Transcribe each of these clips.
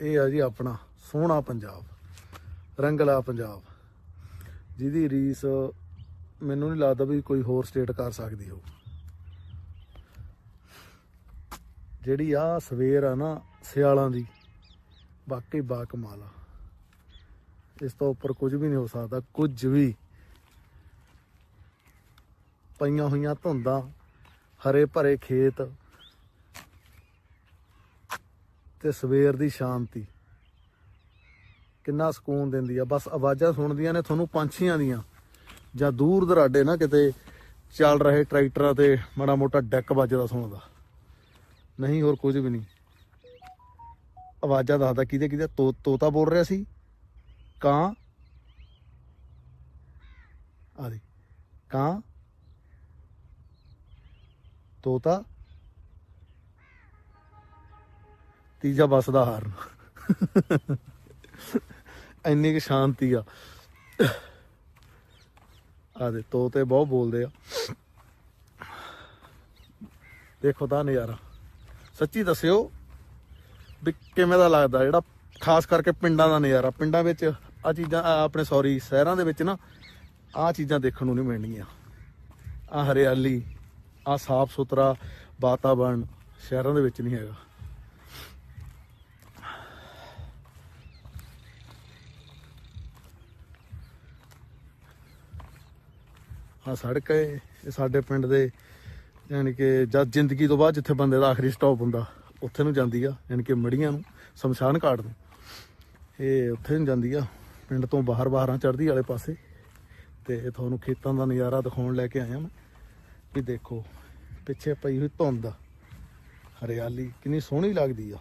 ਇਹ ਆ ਜੀ ਆਪਣਾ ਸੋਹਣਾ ਪੰਜਾਬ, ਰੰਗਲਾ ਪੰਜਾਬ। ਜਿਹਦੀ ਰੀਸ ਮੈਨੂੰ ਨਹੀਂ ਲੱਗਦਾ ਵੀ ਕੋਈ ਹੋਰ ਸਟੇਟ ਕਰ ਸਕਦੀ ਹੋ ਜਿਹੜੀ ਆ ਸਵੇਰ ਆ ਨਾ ਸਿਆਲਾਂ ਦੀ, ਵਾਕਈ ਬਾ ਕਮਾਲ ਆ। ਇਸ ਤੋਂ ਉੱਪਰ ਕੁਝ ਵੀ ਨਹੀਂ ਹੋ ਸਕਦਾ, ਕੁਝ ਵੀ। ਪਈਆਂ ਹੋਈਆਂ ਧੁੰਦਾਂ, ਹਰੇ ਭਰੇ ਖੇਤ ਤੇ ਸਵੇਰ ਦੀ ਸ਼ਾਂਤੀ। ਕਿੰਨਾ ਸਕੂਨ ਦਿੰਦੀ ਆ। ਬਸ ਆਵਾਜ਼ਾਂ ਸੁਣਦੀਆਂ ਨੇ, ਤੁਹਾਨੂੰ ਪੰਛੀਆਂ ਦੀਆਂ। ਜਾਂ ਦੂਰ ਦਰਾਡੇ ਨਾ ਕਿਤੇ ਚੱਲ ਰਹੇ ਟਰੈਕਟਰਾਂ ਤੇ ਮਾੜਾ ਮੋਟਾ ਡੈਕ ਵੱਜਦਾ ਸੁਣਦਾ ਨਹੀਂ, ਹੋਰ ਕੁਝ ਵੀ ਨਹੀਂ। ਆਵਾਜ਼ਾਂ ਦੱਸਦਾ ਕਿਹਦੇ ਕਿਹਦੇ। ਤੋ, ਤੋਤਾ ਬੋਲ ਰਿਹਾ ਸੀ। ਕਾਂ। ਆ ਕਾਂ। ਤੋਤਾ। ਤੀਜਾ ਬੱਸ ਦਾ ਹਾਰਨ। ਇੰਨੀ ਕਿ ਸ਼ਾਂਤੀ ਆ। ਆ ਦੇ ਤੋਤੇ ਬਹੁਤ ਬੋਲਦੇ ਆ। ਦੇਖੋ ਤਾਂ ਨਜ਼ਾਰਾ। ਸੱਚੀ ਦੱਸਿਓ ਵੀ ਕਿਵੇਂ ਦਾ ਲੱਗਦਾ, ਜਿਹੜਾ ਖਾਸ ਕਰਕੇ ਪਿੰਡਾਂ ਦਾ ਨਜ਼ਾਰਾ। ਪਿੰਡਾਂ ਵਿੱਚ ਆ ਚੀਜ਼ਾਂ ਆਪਣੇ ਸੌਰੀ ਸ਼ਹਿਰਾਂ ਦੇ ਵਿੱਚ ਨਾ ਆ ਚੀਜ਼ਾਂ ਦੇਖਣ ਨੂੰ ਨਹੀਂ ਮਿਲਣਗੀਆਂ। ਆ ਹਰਿਆਲੀ ਆ ਸਾਫ਼ ਸੁਥਰਾ ਵਾਤਾਵਰਣ ਸ਼ਹਿਰਾਂ ਦੇ ਵਿੱਚ ਨਹੀਂ ਹੈਗਾ। ਆ ਸੜਕ ਹੈ, ਇਹ ਸਾਡੇ ਪਿੰਡ ਦੇ, ਯਾਨੀ ਕਿ ਜਦ ਜ਼ਿੰਦਗੀ ਤੋਂ ਬਾਅਦ ਜਿੱਥੇ ਬੰਦੇ ਦਾ ਆਖਰੀ ਸਟਾਪ ਹੁੰਦਾ, ਉੱਥੇ ਨੂੰ ਜਾਂਦੀ ਆ, ਯਾਨੀ ਕਿ ਮੜੀਆਂ ਨੂੰ, ਸ਼ਮਸ਼ਾਨ ਘਾਟ ਨੂੰ। ਇਹ ਉੱਥੇ ਨੂੰ ਜਾਂਦੀ ਆ, ਪਿੰਡ ਤੋਂ ਬਾਹਰ ਬਾਹਰਾਂ ਚੜ੍ਹਦੀ ਵਾਲੇ ਪਾਸੇ। ਤੇ ਤੁਹਾਨੂੰ ਖੇਤਾਂ ਦਾ ਨਜ਼ਾਰਾ ਦਿਖਾਉਣ ਲੈ ਕੇ ਆਇਆ ਮੈਂ, ਵੀ ਦੇਖੋ, ਪਿੱਛੇ ਪਈ ਹੋਈ ਧੁੰਦ, ਹਰਿਆਲੀ, ਕਿੰਨੀ ਸੋਹਣੀ ਲੱਗਦੀ ਆ।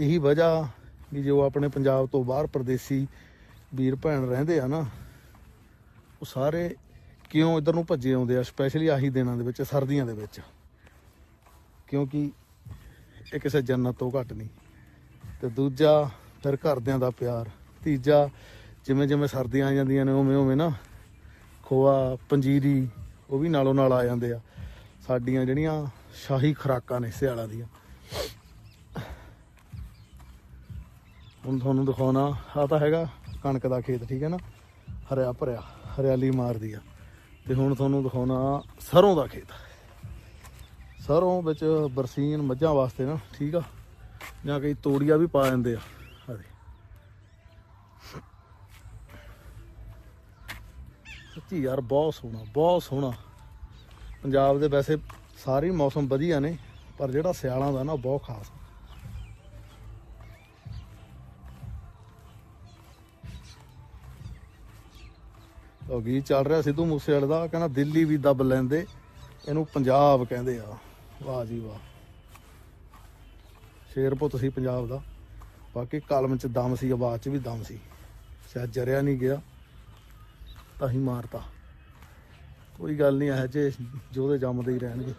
ਇਹੀ ਵਜ੍ਹਾ ਵੀ ਜੋ ਆਪਣੇ ਪੰਜਾਬ ਤੋਂ ਬਾਹਰ ਪ੍ਰਦੇਸੀ ਵੀਰ ਭੈਣ ਰਹਿੰਦੇ ਆ ਨਾ, ਉਹ ਸਾਰੇ ਕਿਉਂ ਇਧਰ ਨੂੰ ਭੱਜੇ ਆਉਂਦੇ ਆ ਸਪੈਸ਼ਲੀ ਆਹੀ ਦਿਨਾਂ ਦੇ ਵਿੱਚ, ਸਰਦੀਆਂ ਦੇ ਵਿੱਚ? ਕਿਉਂਕਿ ਇਹ ਕਿਸੇ ਜੰਨਤ ਤੋਂ ਘੱਟ ਨਹੀਂ। ਤੇ ਦੂਜਾ ਫਿਰ ਘਰਦਿਆਂ ਦਾ ਪਿਆਰ। ਤੀਜਾ, ਜਿਵੇਂ ਜਿਵੇਂ ਸਰਦੀਆਂ ਆ ਜਾਂਦੀਆਂ ਨੇ, ਉਵੇਂ ਉਵੇਂ ਨਾ ਖੋਆ, ਪੰਜੀਰੀ, ਉਹ ਵੀ ਨਾਲੋਂ ਨਾਲ ਆ ਜਾਂਦੇ ਆ। ਸਾਡੀਆਂ ਜਿਹੜੀਆਂ ਸ਼ਾਹੀ ਖੁਰਾਕਾਂ ਨੇ ਸਿਆਲਾਂ ਦੀਆਂ। ਹੁਣ ਤੁਹਾਨੂੰ ਦਿਖਾਉਣਾ ਆ ਤਾਂ ਹੈਗਾ ਕਣਕ ਦਾ ਖੇਤ, ਠੀਕ ਹੈ ਨਾ? ਹਰਿਆ ਭਰਿਆ, ਹਰਿਆਲੀ ਮਾਰਦੀ ਆ। ਤੇ ਹੁਣ ਤੁਹਾਨੂੰ ਦਿਖਾਉਣਾ ਸਰੋਂ ਦਾ ਖੇਤ। ਸਰੋਂ ਵਿੱਚ ਬਰਸੀਨ ਮੱਝਾਂ ਵਾਸਤੇ ਨਾ, ਠੀਕ ਆ? ਜਾਂ ਕਈ ਤੋੜੀਆਂ ਵੀ ਪਾ ਦਿੰਦੇ ਆ। ਆਦੇ ਸੱਚੀ ਯਾਰ, ਬਹੁਤ ਸੋਹਣਾ ਬਹੁਤ ਸੋਹਣਾ। ਪੰਜਾਬ ਦੇ ਵੈਸੇ ਸਾਰੇ ਮੌਸਮ ਵਧੀਆ ਨੇ, ਪਰ ਜਿਹੜਾ ਸਿਆਲਾਂ ਦਾ ਨਾ, ਉਹ ਬਹੁਤ ਖਾਸ ਆ। ਉਹ ਗੀਤ ਚੱਲ ਰਿਹਾ ਸਿੱਧੂ ਮੂਸੇਵਾਲੇ ਦਾ ਕਹਿੰਦਾ ਦਿੱਲੀ ਵੀ ਦੱਬ ਲੈਂਦੇ। ਇਹਨੂੰ ਪੰਜਾਬ ਕਹਿੰਦੇ ਆ। ਵਾਹ ਜੀ ਵਾਹ। ਸ਼ੇਰ ਪੁੱਤ ਸੀ ਪੰਜਾਬ ਦਾ। ਬਾਕੀ ਕਲਮ ਚ ਦਮ ਸੀ, ਆਵਾਜ਼ ਚ ਵੀ ਦਮ ਸੀ। ਸ਼ਾਇਦ ਜਰਿਆ ਨਹੀਂ ਗਿਆ, ਤਾਂ ਹੀ ਮਾਰਤਾ। ਕੋਈ ਗੱਲ ਨਹੀਂ, ਇਹ ਜੇ ਜੋਦੇ ਜੰਮਦੇ ਹੀ ਰਹਿਣਗੇ।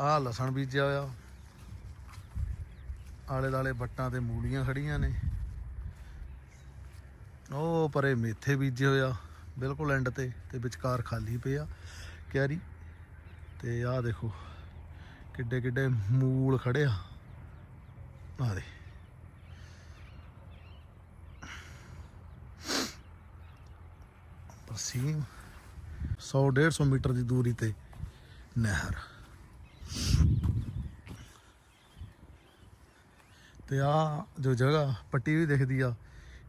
ਆਹ ਲਸਣ ਬੀਜਿਆ ਹੋਇਆ। ਆਲੇ ਦਾਲੇ ਵੱਟਾਂ ਤੇ ਮੂਲੀਆਂ ਖੜੀਆਂ ਨੇ। ਉਹ ਪਰੇ ਮੇਥੇ ਬੀਜੇ ਹੋਇਆ ਬਿਲਕੁਲ ਐਂਡ ਤੇ ਤੇ ਵਿਚਕਾਰ ਖਾਲੀ ਪਿਆ ਕਿਆਰੀ। ਤੇ ਆਹ ਦੇਖੋ ਕਿੱਡੇ ਕਿੱਡੇ ਮੂਲ ਖੜੇ ਆ। ਆਹ ਦੇ। ਪਸੀਮ 100 150 ਮੀਟਰ ਦੀ ਦੂਰੀ ਤੇ ਨਹਿਰ। ਤੇ ਆ ਜੋ ਜਗ੍ਹਾ, ਪੱਟੀ ਵੀ ਦਿਖਦੀ ਆ।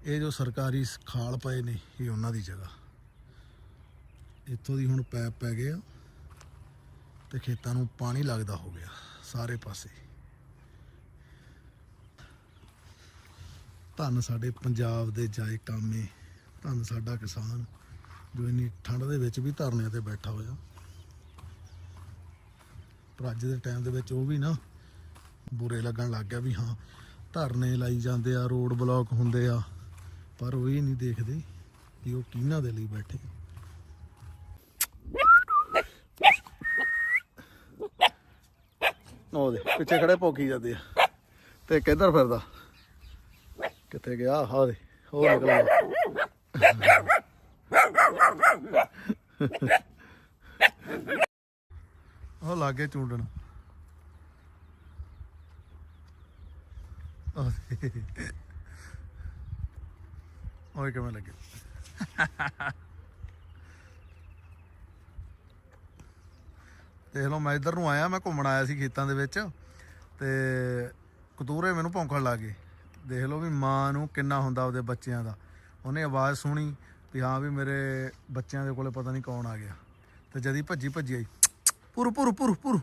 ਇਹ ਜੋ ਸਰਕਾਰੀ ਖਾਲ ਪਏ ਨੇ, ਇਹ ਉਹਨਾਂ ਦੀ ਜਗ੍ਹਾ। ਇੱਥੋਂ ਦੀ ਹੁਣ ਪੈਪ ਪੈ ਗਏ ਆ ਤੇ ਖੇਤਾਂ ਨੂੰ ਪਾਣੀ ਲੱਗਦਾ ਹੋ ਗਿਆ, ਸਾਰੇ ਪਾਸੇ। ਧੰਨ ਸਾਡੇ ਪੰਜਾਬ ਦੇ ਜਾਏ ਕਾਮੇ, ਧੰਨ ਸਾਡਾ ਕਿਸਾਨ, ਜੋ ਇੰਨੀ ਠੰਡ ਦੇ ਵਿੱਚ ਵੀ ਧਰਨਿਆਂ ਤੇ ਬੈਠਾ ਹੋਇਆ। ਪਰ ਅੱਜ ਦੇ ਟਾਈਮ ਦੇ ਵਿੱਚ ਉਹ ਵੀ ਨਾ ਬੁਰੇ ਲੱਗਣ ਲੱਗ ਗਿਆ ਵੀ ਹਾਂ, ਧਰਨੇ ਲਾਈ ਜਾਂਦੇ ਆ, ਰੋਡ ਬਲੌਕ ਹੁੰਦੇ ਆ। ਪਰ ਉਹ ਇਹ ਨਹੀਂ ਦੇਖਦੇ ਕਿ ਉਹ ਕਿਹਨਾਂ ਦੇ ਲਈ ਬੈਠੇ ਉਹਦੇ ਪਿੱਛੇ ਖੜੇ ਭੌਂਕੀ ਜਾਂਦੇ ਆ। ਤੇ ਕਿੱਧਰ ਫਿਰਦਾ। ਕਿੱਥੇ ਗਿਆ? ਹਾਂ ਦੇ ਹੋਰ ਨਿਕਲ ਗਿਆ ਉਹ ਲਾਗੇ ਚੁੰਡਣ। ਓਏ ਕਿਵੇਂ ਲੱਗੇ? ਦੇਖ ਲਓ, ਮੈਂ ਇੱਧਰ ਨੂੰ ਆਇਆ, ਮੈਂ ਘੁੰਮਣ ਆਇਆ ਸੀ ਖੇਤਾਂ ਦੇ ਵਿੱਚ ਤੇ ਕਤੂਰੇ ਮੈਨੂੰ ਭੌਂਕਣ ਲੱਗ ਗਏ। ਦੇਖ ਲਓ ਵੀ ਮਾਂ ਨੂੰ ਕਿੰਨਾ ਹੁੰਦਾ ਉਹਦੇ ਬੱਚਿਆਂ ਦਾ। ਉਹਨੇ ਆਵਾਜ਼ ਸੁਣੀ ਵੀ ਹਾਂ ਵੀ ਮੇਰੇ ਬੱਚਿਆਂ ਦੇ ਕੋਲੇ ਪਤਾ ਨਹੀਂ ਕੌਣ ਆ ਗਿਆ। ਤੇ ਜਦੀ ਭੱਜੀ ਭੱਜੀ ਆਈ। ਪੁਰ ਪੁਰ ਪੁਰ ਪੁਰ।